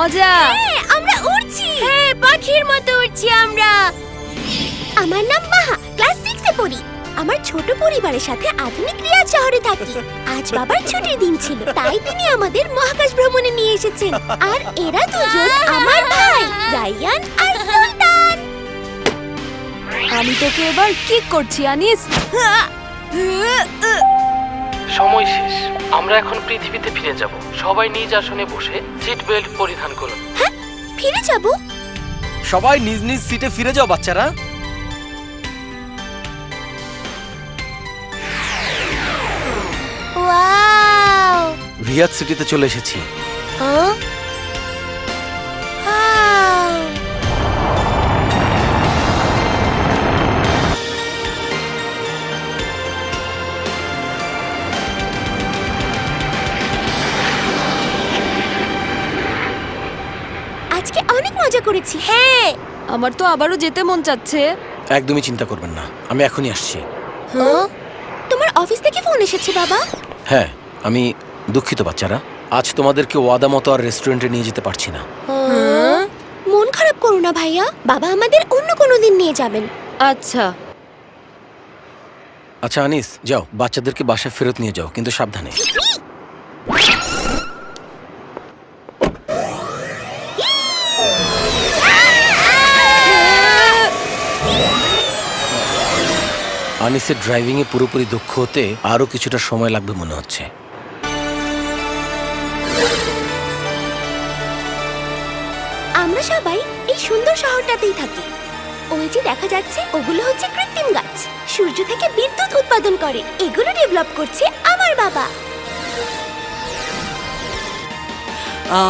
মজা। আমরা উড়ছি। হ্যাঁ পাখির মতো উড়ছি আমরা। আমার নাম মাহা ক্লাস সিক্সে পড়ি। আমার ছোট পরিবারের সাথে আধুনিক রিয়াদ শহরে থাকি। আজ বাবার ছুটির দিন ছিল তাই তিনি আমাদের মহাকাশ ভ্রমণে নিয়ে এসেছেন। আর এরা দুজন আমার ভাই রায়ান আর সুলতান। আমি তোকে এবার কিক করছি আনিস। সময় শেষ আমরা এখন পৃথিবীতে ফিরে যাব। সবাই নিজ আসনে বসে সিট বেল্ট পরিধান করুন। ফিরে যাব? সবাই নিজ নিজ সিটে ফিরে যাও বাচ্চারা। ওয়াও! রিয়াদ সিটিতে চলে এসেছি। হ্যাঁ? করেছি হ্যাঁ। আমার তো আবারও যেতে মন চাচ্ছে। একদমই চিন্তা করবেন না আমি এখনই আসছি। হ্যাঁ তোমার অফিস থেকে ফোন এসেছে বাবা? হ্যাঁ আমি দুঃখিত বাচ্চারা আজ তোমাদেরকে ওয়াদা মতো আর রেস্টুরেন্টে নিয়ে যেতে পারছি না? মন খারাপ করো না ভাইয়া। বাবা আমাদের অন্য কোনো দিন নিয়ে যাবেন। আচ্ছা। আচ্ছা আনিস যাও বাচ্চাদেরকে বাসায় ফেরত নিয়ে যাও কিন্তু সাবধানে। আনিসের ড্রাইভিং এ পুরোপুরি দক্ষ হতে আরও কিছুটা সময় লাগবে মনে হচ্ছে। আমরা সবাই এই সুন্দর শহরটাতেই থাকি। ওই যে দেখা যাচ্ছে ওগুলো হচ্ছে কৃত্রিম গাছ। সূর্য থেকে বিদ্যুৎ উৎপাদন করে। এগুলো ডেভেলপ করছে আমার বাবা। ও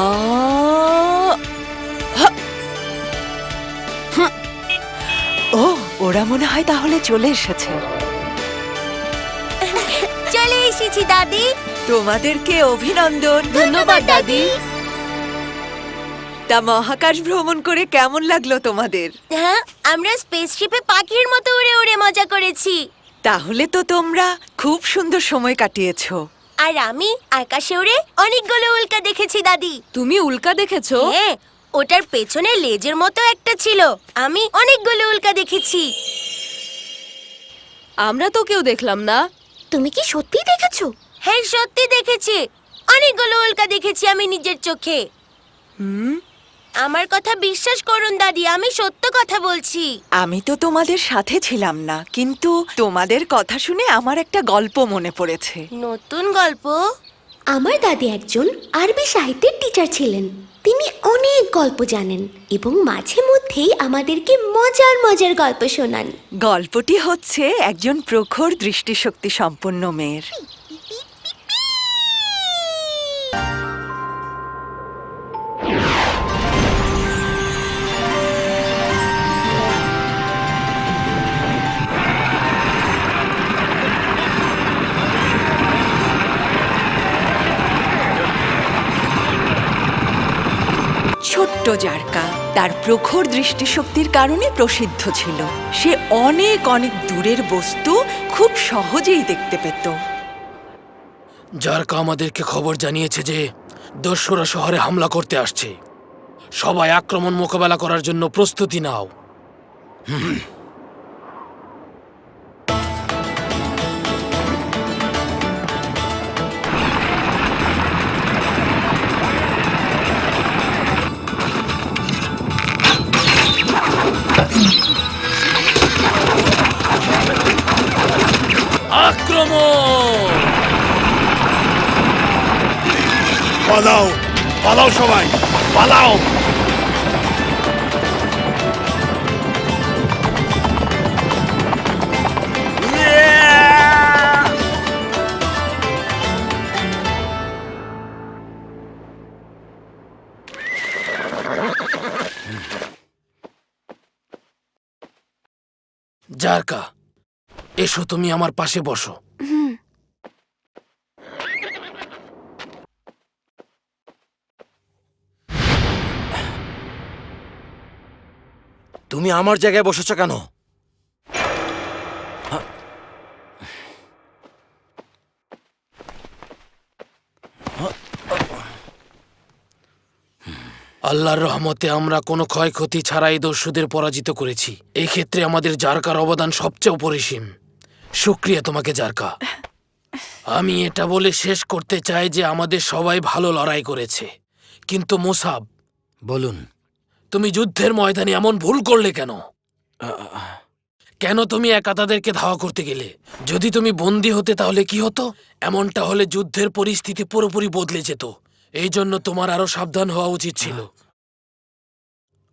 ওরা মনে হয় তাহলে চলে এসেছে। চলে এসেছি দাদি। তোমাদেরকে অভিনন্দন। ধন্যবাদ দাদি। তা মহাকাশ ভ্রমণ করে কেমন লাগল তোমাদের? হ্যাঁ আমরা স্পেসশিপে পাখির মতো উড়ে উড়ে মজা করেছি। তাহলে তো তোমরা খুব সুন্দর সময় কাটিয়েছো। আর আমি আকাশে উড়ে অনেকগুলো উল্কা দেখেছি দাদি। তুমি উল্কা দেখেছ? হ্যাঁ ওটার পেছনে লেজের মতো একটা ছিল। আমি অনেকগুলো উল্কা দেখেছি। আমরা তো কেউ দেখলাম না। তুমি কি সত্যি দেখেছ? হ্যাঁ সত্যি দেখেছি। অনেকগুলো উল্কা দেখেছি আমি নিজের চোখে। হুম? আমার কথা বিশ্বাস করুন দাদি আমি সত্য কথা বলছি। আমি তো তোমাদের সাথে ছিলাম না কিন্তু তোমাদের কথা শুনে আমার একটা গল্প মনে পড়েছে। নতুন গল্প? আমার দাদি একজন আরবি সাহিত্যের টিচার ছিলেন। তিনি অনেক গল্প জানেন এবং মাঝে মধ্যেই আমাদেরকে মজার মজার গল্প শোনান। গল্পটি হচ্ছে একজন প্রখর দৃষ্টিশক্তি সম্পন্ন মেয়ের। জারকা তার প্রখর দৃষ্টিশক্তির কারণে প্রসিদ্ধ ছিল। সে অনেক অনেক দূরের বস্তু খুব সহজেই দেখতে পেত। জারকা আমাদেরকে খবর জানিয়েছে যে দস্যুরা শহরে হামলা করতে আসছে। সবাই আক্রমণ মোকাবেলা করার জন্য প্রস্তুতি নাও। আক্রমণ পালাও পালাও সবাই পালাও। জারকা এসো তুমি আমার পাশে বসো। তুমি আমার জায়গায় বসেছো কেন? আল্লাহর রহমতে আমরা কোনো ক্ষয়ক্ষতি ছাড়াই দস্যুদের পরাজিত করেছি। এই ক্ষেত্রে আমাদের জারকার অবদান সবচেয়ে অপরিসীম। শুক্রিয়া তোমাকে, জারকা। আমি এটা বলে শেষ করতে চাই যে আমাদের সবাই ভালো লড়াই করেছে। কিন্তু মোসাব, বলুন। তুমি যুদ্ধের ময়দানে এমন ভুল করলে কেন? কেন তুমি একা তাদেরকে ধাওয়া করতে গেলে? যদি তুমি বন্দী হতে তাহলে কি হতো? এমনটা হলে যুদ্ধের পরিস্থিতি পুরোপুরি বদলে যেত। এই জন্য তোমার আরও সাবধান হওয়া উচিত ছিল।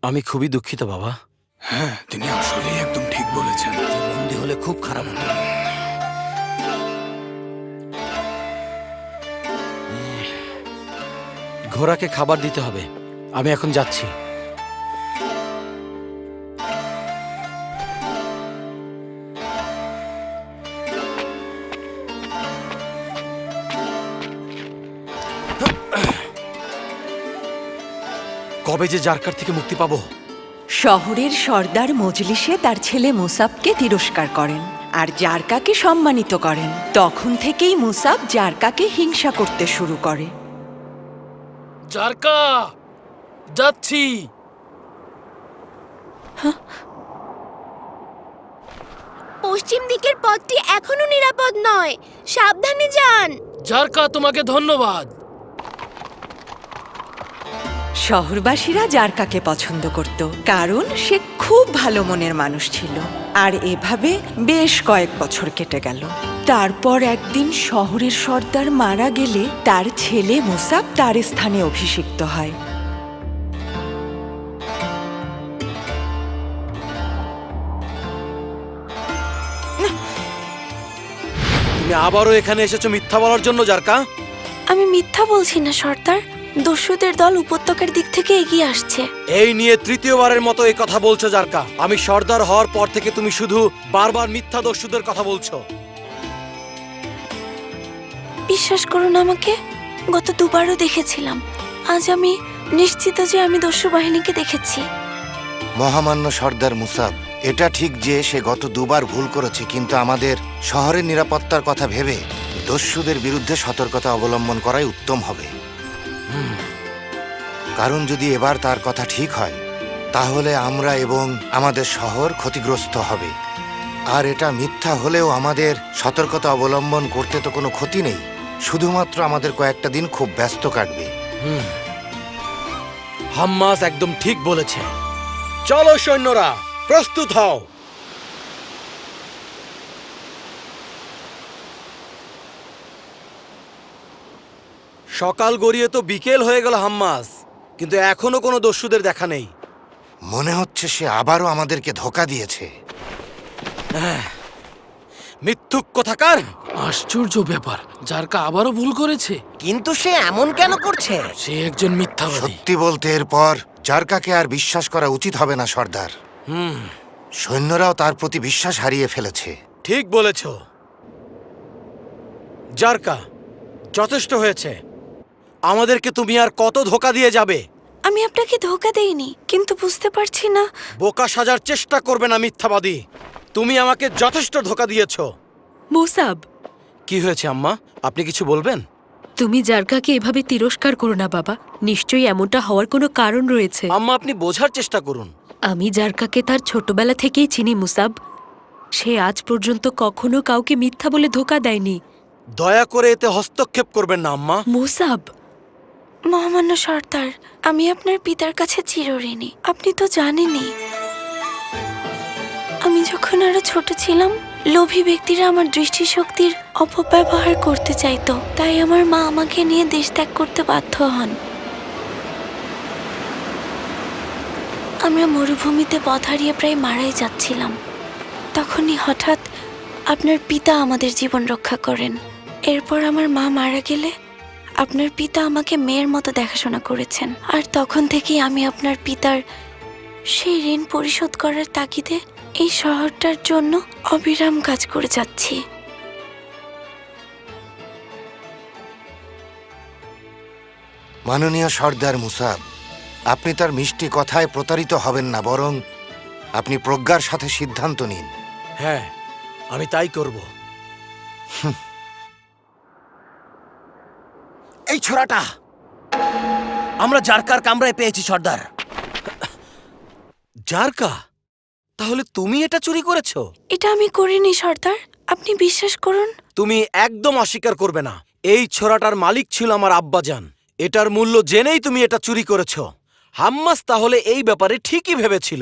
আমি খুবই দুঃখিত বাবা। হ্যাঁ তিনি আসলেই একদম ঠিক বলেছেন। যে বন্দি হলে খুব খারাপ হতো। ঘোড়াকে খাবার দিতে হবে। আমি এখন যাচ্ছি। কবে যে জারকার থেকে মুক্তি পাবো? শহরের সর্দার মজলিসে তার ছেলে মুসাবকে তিরস্কার করেন আর জারকাকে সম্মানিত করেন। তখন থেকেই মুসাব জারকাকে হিংসা করতে শুরু করে। জারকা যাচ্ছি। পশ্চিম দিকের পথটি এখনও নিরাপদ নয়। সাবধানে যান। জারকা তোমাকে ধন্যবাদ। শহরবাসীরা জারকাকে পছন্দ করত কারণ সে খুব ভালো মনের মানুষ ছিল। আর এভাবে বেশ কয়েক বছর কেটে গেল। তারপর একদিন শহরের সর্দার মারা গেলে তার ছেলে মুসাব তার স্থানে অভিষিক্ত হয়। তুমি আবারও এখানে এসেছ মিথ্যা বলার জন্য জারকা? আমি মিথ্যা বলছি না সর্দার। দস্যুদের দল উপত্যকার দিক থেকে এগিয়ে আসছে। এই নিয়ে তৃতীয়বারের মতো এই কথা বলছো জারকা। আমি সর্দার হওয়ার পর থেকে তুমি শুধু বারবার মিথ্যা দস্যুদের কথা বলছো। বিশ্বাস করুন আমাকে গত দুবারও দেখেছিলাম। আজ আমি নিশ্চিত যে আমি দস্যু বাহিনীকে দেখেছি। মহামান্য সর্দার মুসাব এটা ঠিক যে সে গত দুবার ভুল করেছে কিন্তু আমাদের শহরের নিরাপত্তার কথা ভেবে দস্যুদের বিরুদ্ধে সতর্কতা অবলম্বন করাই উত্তম হবে। কারণ যদি এবার তার কথা ঠিক হয়, তাহলে আমরা এবং আমাদের শহর ক্ষতিগ্রস্ত হবে। আর এটা মিথ্যা হলেও আমাদের সতর্কতা অবলম্বন করতে তো কোনো ক্ষতি নেই। শুধুমাত্র আমাদের কয়েকটা দিন খুব ব্যস্ত কাটবে। হাম্মাস একদম ঠিক বলেছে। চলো সৈন্যরা, প্রস্তুত হও। সকাল গড়িয়ে তো বিকেল হয়ে গেল হাম্মাস কিন্তু এখনও কোনো দস্যুদের দেখা নেই। মনে হচ্ছে সে আবারও আমাদেরকে ধোকা দিয়েছে। মিথ্যুক কথাকার আশ্চর্য ব্যাপার জারকা আবারও ভুল করেছে? কিন্তু সে এমন কেন করছে? সে একজন মিথ্যাবাদী। সত্যি বলতে এরপর জারকাকে আর বিশ্বাস করা উচিত হবে না সর্দার। হুম। সৈন্যরাও তার প্রতি বিশ্বাস হারিয়ে ফেলেছে। ঠিক বলেছ। জারকা যথেষ্ট হয়েছে। আমাদেরকে তুমি আর কত ধোকা দিয়ে যাবে? আমি আপনাকে ধোকা দেইনি কিন্তু বুঝতে পারছি না। বোকা সাজার চেষ্টা করবে না মিথ্যাবাদী। তুমি আমাকে যথেষ্ট ধোকা দিয়েছ। মোসাব। কি হয়েছে আম্মা? আপনি কিছু বলবেন? তুমি জারকাকে এভাবে তিরস্কার করো না বাবা। নিশ্চয়ই এমনটা হওয়ার কোনো কারণ রয়েছে। আম্মা আপনি বোঝার চেষ্টা করুন। আমি জারকাকে তার ছোটবেলা থেকেই চিনি মুসাব। সে আজ পর্যন্ত কখনো কাউকে মিথ্যা বলে ধোকা দেয়নি। দয়া করে এতে হস্তক্ষেপ করবেন না আম্মা। মুসাব। মহামান্য সর্দার, আমি আপনার পিতার কাছে চিরঋণী। আপনি তো জানেনই। আমি যখন আরও ছোট ছিলাম, লোভী ব্যক্তিরা আমার দৃষ্টিশক্তির অপব্যবহার করতে চাইতো। তাই আমার মা আমাকে নিয়ে দেশ ত্যাগ করতে বাধ্য হন। আমরা মরুভূমিতে পথ হারিয়ে প্রায় মারাই যাচ্ছিলাম। তখনই হঠাৎ আপনার পিতা আমাদের জীবন রক্ষা করেন। এরপর আমার মা মারা গেলে আপনার পিতা আমাকে মেয়ের মতো দেখাশোনা করেছেন। আর তখন থেকেই আমি আপনার পিতার সেই ঋণ পরিশোধ করার তাগিদে এই শহরটার জন্য অবিরাম কাজ করে যাচ্ছি। মাননীয় সর্দার মুসাব আপনি তার মিষ্টি কথায় প্রতারিত হবেন না বরং আপনি প্রজ্ঞার সাথে সিদ্ধান্ত নিন। হ্যাঁ আমি তাই করব। এই ছোড়াটা। আমরা জারকার কামরায় পেয়েছি সর্দার। জারকা? তাহলে তুমি এটা চুরি করেছ? এটা আমি করিনি সর্দার। আপনি বিশ্বাস করুন। তুমি একদম অস্বীকার করবে না। এই ছোড়াটার মালিক ছিল আমার আব্বাজান। এটার মূল্য জেনেই তুমি এটা চুরি করেছ। হাম্মাস তাহলে এই ব্যাপারে ঠিকই ভেবেছিল।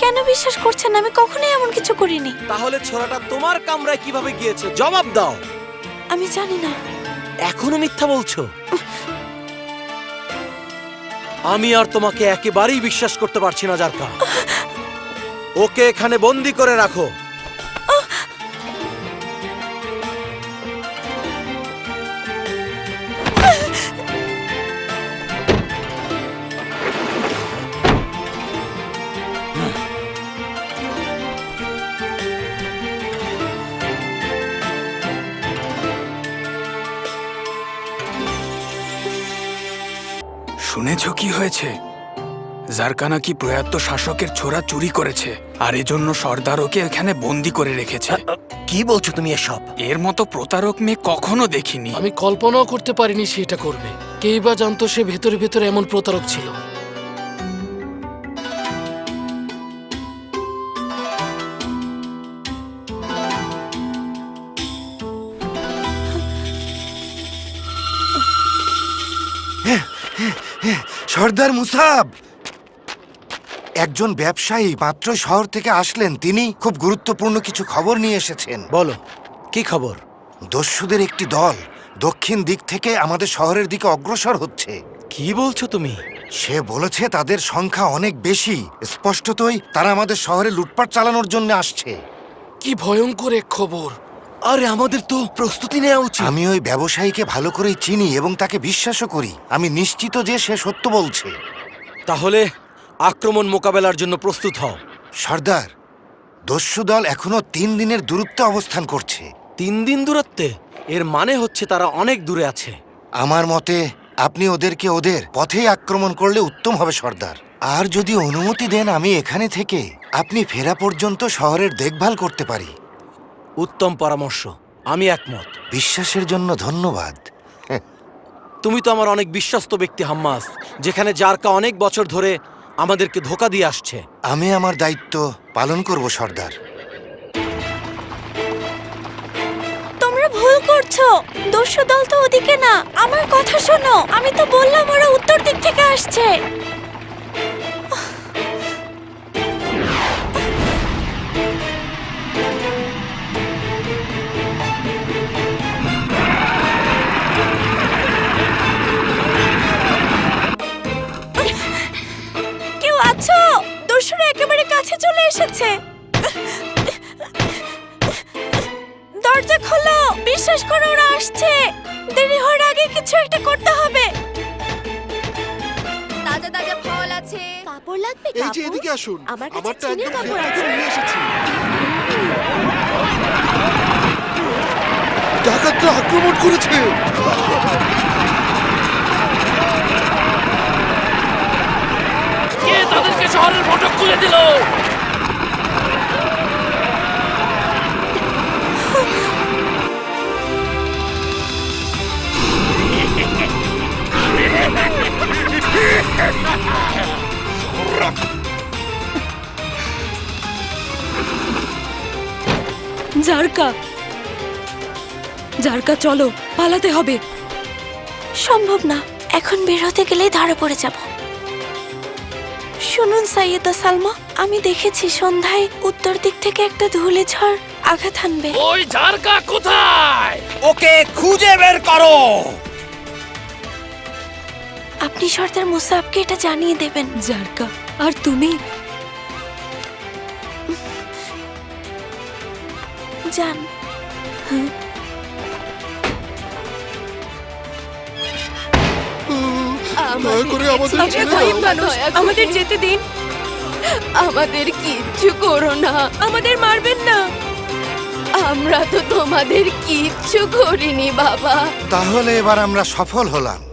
কেন বিশ্বাস করছেন? আমি কখনোই এমন কিছু করিনি। তাহলে ছোরাটা তোমার কামরায় কীভাবে গিয়েছে? জবাব দাও। আমি জানি না। এখনও মিথ্যা বলছো? আমি আর তোমাকে একেবারেই বিশ্বাস করতে পারছি না, জারকা। ওকে এখানে বন্দি করে রাখো। কি হয়েছে? জারকানা কি প্রয়াত শাসকের ছোড়া চুরি করেছে? আর এজন্য সর্দার ওকে এখানে বন্দি করে রেখেছে। কি বলছো তুমি এসব? এর মতো প্রতারক মেয়ে কখনো দেখিনি। আমি কল্পনাও করতে পারিনি সে এটা করবে। কেই বা জানতো সে ভেতরে ভেতরে এমন প্রতারক ছিল। সর্দার মুসাব! একজন ব্যবসায়ী মাত্র শহর থেকে আসলেন। তিনি খুব গুরুত্বপূর্ণ কিছু খবর নিয়ে এসেছেন। বলো কি খবর? দস্যুদের একটি দল দক্ষিণ দিক থেকে আমাদের শহরের দিকে অগ্রসর হচ্ছে। কি বলছো তুমি? সে বলেছে তাদের সংখ্যা অনেক বেশি। স্পষ্টতই তারা আমাদের শহরে লুটপাট চালানোর জন্য আসছে। কি ভয়ঙ্কর এক খবর! আরে আমাদের তো প্রস্তুতি নেওয়া উচিত। আমি ওই ব্যবসায়ীকে ভালো করেই চিনি এবং তাকে বিশ্বাসও করি। আমি নিশ্চিত যে সে সত্য বলছে। তাহলে আক্রমণ মোকাবেলার জন্য প্রস্তুত হও। সর্দার দস্যু দল এখনও তিন দিনের দূরত্বে অবস্থান করছে। তিন দিন দূরত্বে? এর মানে হচ্ছে তারা অনেক দূরে আছে। আমার মতে আপনি ওদেরকে ওদের পথেই আক্রমণ করলে উত্তম হবে সর্দার। আর যদি অনুমতি দেন আমি এখানে থেকে আপনি ফেরা পর্যন্ত শহরের দেখভাল করতে পারি। উত্তম পরামর্শ। আমি একমত। বিশ্বাসের জন্য ধন্যবাদ। তুমি তো আমার অনেক বিশ্বস্ত ব্যক্তি হাম্মাস যেখানে জারকা অনেক বছর ধরে আমাদেরকে ধোকা দিয়ে আসছে। আমি আমার দায়িত্ব পালন করব সর্দার। তোমরা ভুল করছ। দস্যু দল তো ওদিকে না। আমার কথা শোনো। আমি তো বললাম ওরা উত্তর দিক থেকে আসছে। আমার কাছে চীনের কাপড় আছে। ডাকাতরা আক্রমণ করেছে। কে তাদেরকে শহরের ফটক খুলে দিল? জারকা। জারকা চলো পালাতে হবে। সম্ভব না এখন বের হতে গেলেই ধরা পড়ে যাব। শুনুন সাইয়েদা সালমা আমি দেখেছি সন্ধ্যায় উত্তর দিক থেকে একটা ধুলে ঝড় আঘাত হানবে ওই ঝাড়কা কোথায়? ওকে খুঁজে বের করো। আপনি সর্দার মুসাফকে এটা জানিয়ে দেবেন। জারকা আর তুমি? যান। আমাদের যেতে দিন। আমাদের কিচ্ছু করো না। আমাদের মারবেন না। আমরা তো তোমাদের কিচ্ছু করিনি বাবা। তাহলে এবার আমরা সফল হলাম।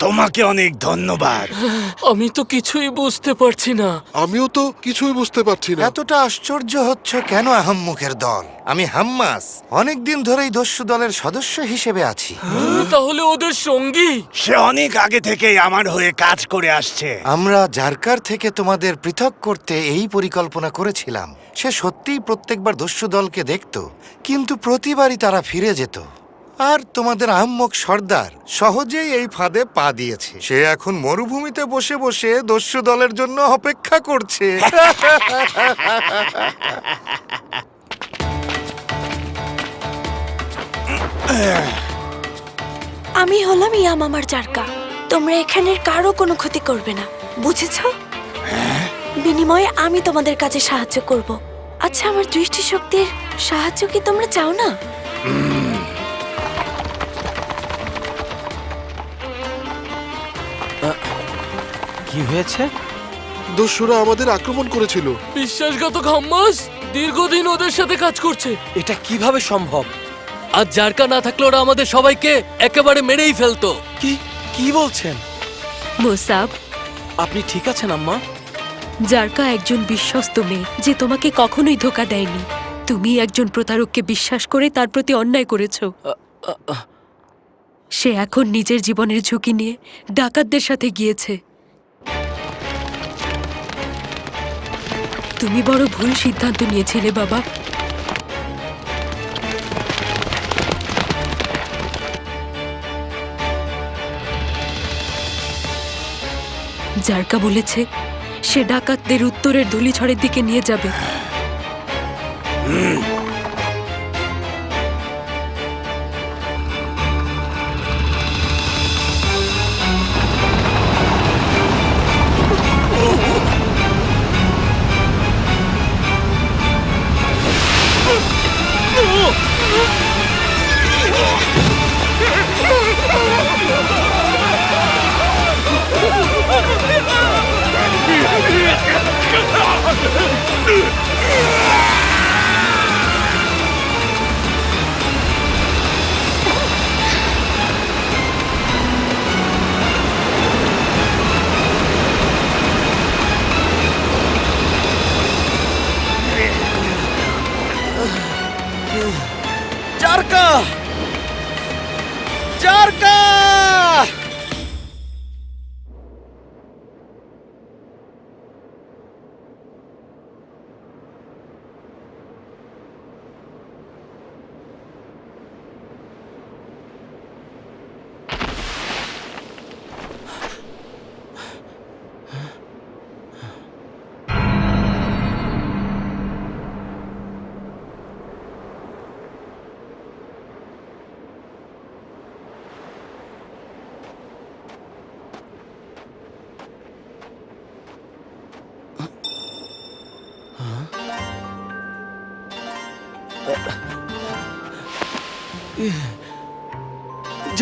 তোমাকে অনেক ধন্যবাদ। আমি তো কিছুই বুঝতে পারছি না। আমিও তো কিছুই বুঝতে পারছি না। এতটা আশ্চর্য হচ্ছে কেন আহাম্মুখের দল? আমি হাম্মাস। অনেকদিন ধরেই দস্যু দলের সদস্য হিসেবে আছি। তাহলে ওদের সঙ্গী? সে অনেক আগে থেকেই আমার হয়ে কাজ করে আসছে। আমরা জারকার থেকে তোমাদের পৃথক করতে এই পরিকল্পনা করেছিলাম। সে সত্যিই প্রত্যেকবার দস্যু দলকে দেখত কিন্তু প্রতিবারই তারা ফিরে যেত। আর তোমাদের আহম্মক সর্দার সহজেই এই ফাঁদে পা দিয়েছে। সে এখন মরুভূমিতে বসে বসে দস্যু দলের জন্য অপেক্ষা করছে। আমি হলাম ইয়াম আমার জারকা তোমরা এখানের কারও কোনো ক্ষতি করবে না বুঝেছ? বিনিময়ে আমি তোমাদের কাছে সাহায্য করব। আচ্ছা আমার দৃষ্টিশক্তির সাহায্য কি তোমরা চাও না? কি হয়েছে? দস্যুরা আমাদের আক্রমণ করেছিল। বিশ্বাসগত হাম্মাস দীর্ঘদিন ওদের সাথে কাজ করছে। এটা কীভাবে সম্ভব? আর জারকা না থাকলে ওরা আমাদের সবাইকে একেবারে মেরেই ফেলতো। কি? কি বলছেন? মোসাব। আপনি ঠিক আছেন আম্মা? জারকা একজন বিশ্বস্ত মেয়ে যে তোমাকে কখনোই ধোকা দেয়নি। তুমি একজন প্রতারককে বিশ্বাস করে তার প্রতি অন্যায় করেছ। সে এখন নিজের জীবনের ঝুঁকি নিয়ে ডাকাতদের সাথে গিয়েছে। তুমি বড় ভুল সিদ্ধান্ত নিয়েছিলে, বাবা। জারকা বলেছে, সে ডাকাতদের উত্তরের ধুলিঝড়ের দিকে নিয়ে যাবে। জারকা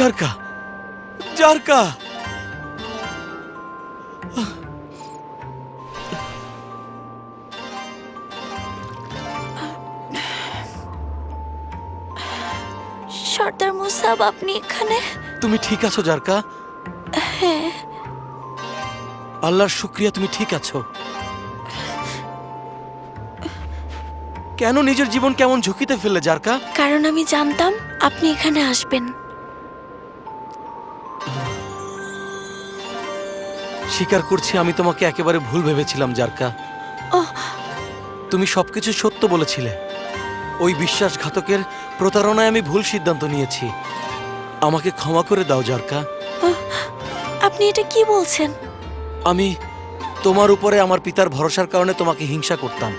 জারকা জারকা সর্দার মুসাব আপনি এখানে তুমি ঠিক আছো জারকা হ্যাঁ আল্লাহর শুক্রিয়া তুমি ঠিক আছো কেন নিজের জীবন কেমন ঝুঁকিতে ফেললে জারকা কারণ আমি জানতাম আপনি এখানে আসবেন স্বীকার করছি আমি তোমাকে একেবারে ভুল ভেবেছিলাম জারকা। তুমি সবকিছু সত্য বলেছিলে। ওই বিশ্বাসঘাতকের প্রতারণায় আমি ভুল সিদ্ধান্ত নিয়েছি। আমাকে ক্ষমা করে দাও জারকা। আপনি এটা কি বলছেন? আমি তোমার উপরে আমার পিতার ভরসার কারণে তোমাকে হিংসা করতাম।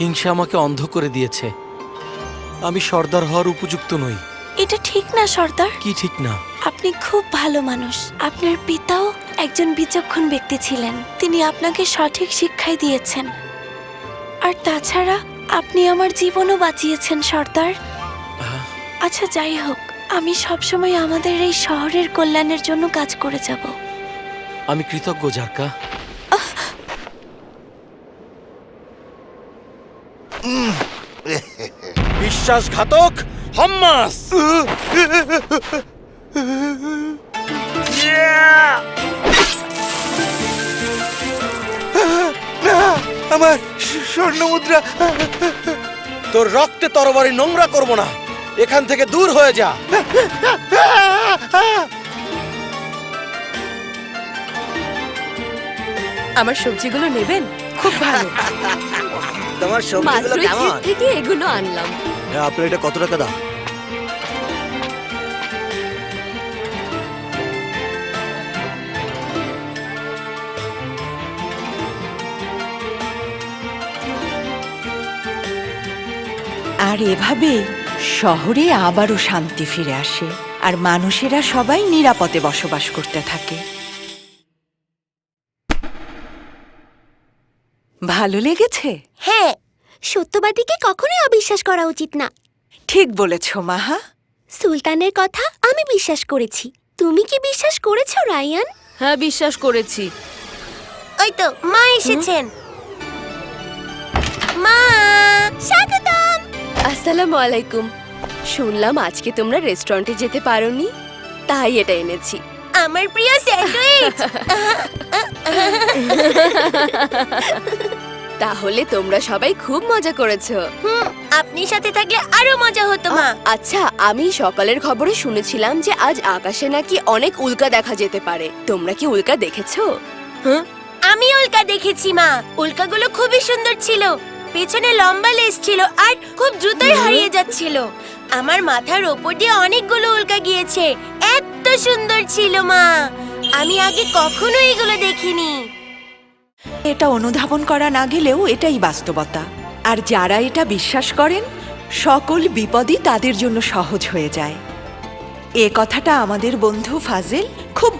হিংসা আমাকে অন্ধ করে দিয়েছে। আমি সর্দার হওয়ার উপযুক্ত নই। এটা ঠিক না সর্দার। কি ঠিক না? আপনি খুব ভালো মানুষ। আপনার পিতাও একজন বিচক্ষণ ব্যক্তি ছিলেন। তিনি আপনাকে সঠিক শিক্ষাই দিয়েছেন। আর তাছাড়া আপনি আমার জীবনও বাঁচিয়েছেন সর্দার। আচ্ছা যাই হোক আমি সবসময় আমাদের এই শহরের কল্যাণের জন্য কাজ করে যাব। আমি কৃতজ্ঞ জারকা। বিশ্বাসঘাতক হাম্মাস! আমার স্বর্ণ মুদ্রা। তোর রক্তে তরবারি নোংরা করব না। এখান থেকে দূর হয়ে যা। আমার সবজিগুলো নেবেন? খুব ভালো। তোমার মাত্র ক্ষেত থেকে এগুলো আনলাম। আপনার এটা কত টাকা দাম? আর এভাবেই শহরে আবারও শান্তি ফিরে আসে আর মানুষেরা সবাই নিরাপদে বসবাস করতে থাকে। ভালো লেগেছে? হ্যাঁ সত্যবাদীকে কখনোই অবিশ্বাস করা উচিত না। ঠিক বলেছ মাহা। সুলতানের কথা আমি বিশ্বাস করেছি। তুমি কি বিশ্বাস করেছ রায়ান? হ্যাঁ বিশ্বাস করেছি। ওই তো মা এসেছেন। মা স্বাগতম। আসসালামু আলাইকুম। শুনলাম আজকে তোমরা রেস্টুরেন্টে যেতে পারোনি তাই এটা এনেছি। আমার প্রিয় স্যান্ডউইচ! তাহলে তোমরা সবাই খুব মজা করেছ। হুম আপনি সাথে থাকলে আরও মজা হতো মা। আচ্ছা আমি সকালের খবরে শুনেছিলাম যে আজ আকাশে নাকি অনেক উল্কা দেখা যেতে পারে। তোমরা কি উল্কা দেখেছ? আমি উল্কা দেখেছি মা। উল্কাগুলো খুবই সুন্দর ছিল। পেছনে লম্বা লেজ ছিল আর খুব দ্রুতই হারিয়ে যাচ্ছিল। আমার মাথার ওপর দিয়ে অনেকগুলো উল্কা গিয়েছে। এত সুন্দর ছিল মা। আমি আগে কখনো এগুলো দেখিনি। এটা অনুধাবন করা না গেলেও এটাই বাস্তবতা। আর যারা এটা বিশ্বাস করেন সকল বিপদই তাদের জন্য সহজ হয়ে যায়। এ কথাটা আমাদের বন্ধু ফাজেল খুব